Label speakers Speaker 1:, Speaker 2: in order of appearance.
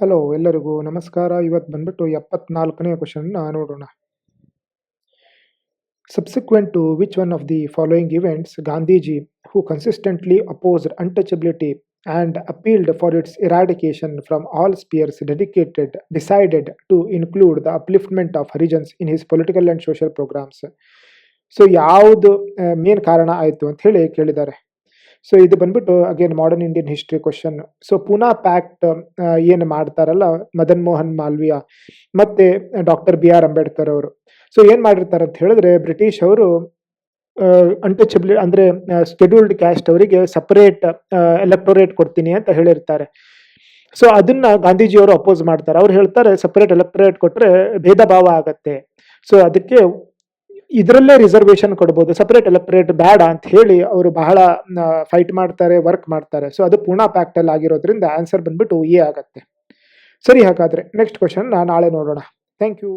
Speaker 1: Hello ಎಲ್ಲರಿಗೂ ನಮಸ್ಕಾರ. ಇವತ್ತು ಬಂದ್ಬಿಟ್ಟು ಎಪ್ಪತ್ನಾಲ್ಕನೇ ಕ್ವಶನ್ನ ನೋಡೋಣ. Subsequent to which one of the following events Gandhiji who consistently opposed untouchability and appealed for its eradication from all spheres dedicated decided to include the upliftment of Harijans in his political and social programmes so ಯಾವುದು main ಕಾರಣ ಆಯಿತು ಅಂತ ಹೇಳಿ ಕೇಳಿದ್ದಾರೆ. So ಇದು ಬಂದ್ಬಿಟ್ಟು again modern Indian history question so Poona pact ಏನು ಮಾಡ್ತಾರಲ್ಲ, ಮದನ್ ಮೋಹನ್ ಮಾಲ್ವಿಯಾ ಮತ್ತೆ ಡಾಕ್ಟರ್ ಬಿ ಆರ್ ಅಂಬೇಡ್ಕರ್ ಅವರು. ಸೊ ಏನ್ ಮಾಡಿರ್ತಾರೆ ಅಂತ ಹೇಳಿದ್ರೆ ಬ್ರಿಟಿಷ್ ಅವರು ಅನ್ಟಚಬಿಲಿ ಅಂದ್ರೆ ಸ್ಕೆಡ್ಯೂಲ್ಡ್ ಕ್ಯಾಸ್ಟ್ ಅವರಿಗೆ ಸಪರೇಟ್ ಎಲೆಕ್ಟೋರೇಟ್ ಕೊಡ್ತೀನಿ ಅಂತ ಹೇಳಿರ್ತಾರೆ. ಸೊ ಅದನ್ನ ಗಾಂಧೀಜಿಯವರು ಅಪೋಸ್ ಮಾಡ್ತಾರೆ. ಅವ್ರು ಹೇಳ್ತಾರೆ ಸಪರೇಟ್ ಎಲೆಕ್ಟೋರೇಟ್ ಕೊಟ್ಟರೆ ಭೇದ ಭಾವ ಆಗತ್ತೆ. ಸೊ ಅದಕ್ಕೆ ಇದರಲ್ಲೇ ರಿಸರ್ವೇಶನ್ ಕೊಡ್ಬೋದು. ಸಪ್ರೇಟ್ ಎಲೆಕ್ಟ್ರೇಟ್ ಬೇಡ ಅಂತ ಹೇಳಿ ಅವರು ಬಹಳ ಫೈಟ್ ಮಾಡ್ತಾರೆ ವರ್ಕ್ ಮಾಡ್ತಾರೆ. ಸೊ ಅದು ಪೂರ್ಣ ಪ್ಯಾಕ್ಟಲ್ ಆಗಿರೋದ್ರಿಂದ ಆನ್ಸರ್ ಬಂದ್ಬಿಟ್ಟು ಎ ಆಗತ್ತೆ. ಸರಿ ಹಾಗಾದ್ರೆ ನೆಕ್ಸ್ಟ್ ಕ್ವಶನ್ ನಾಳೆ ನೋಡೋಣ. Thank you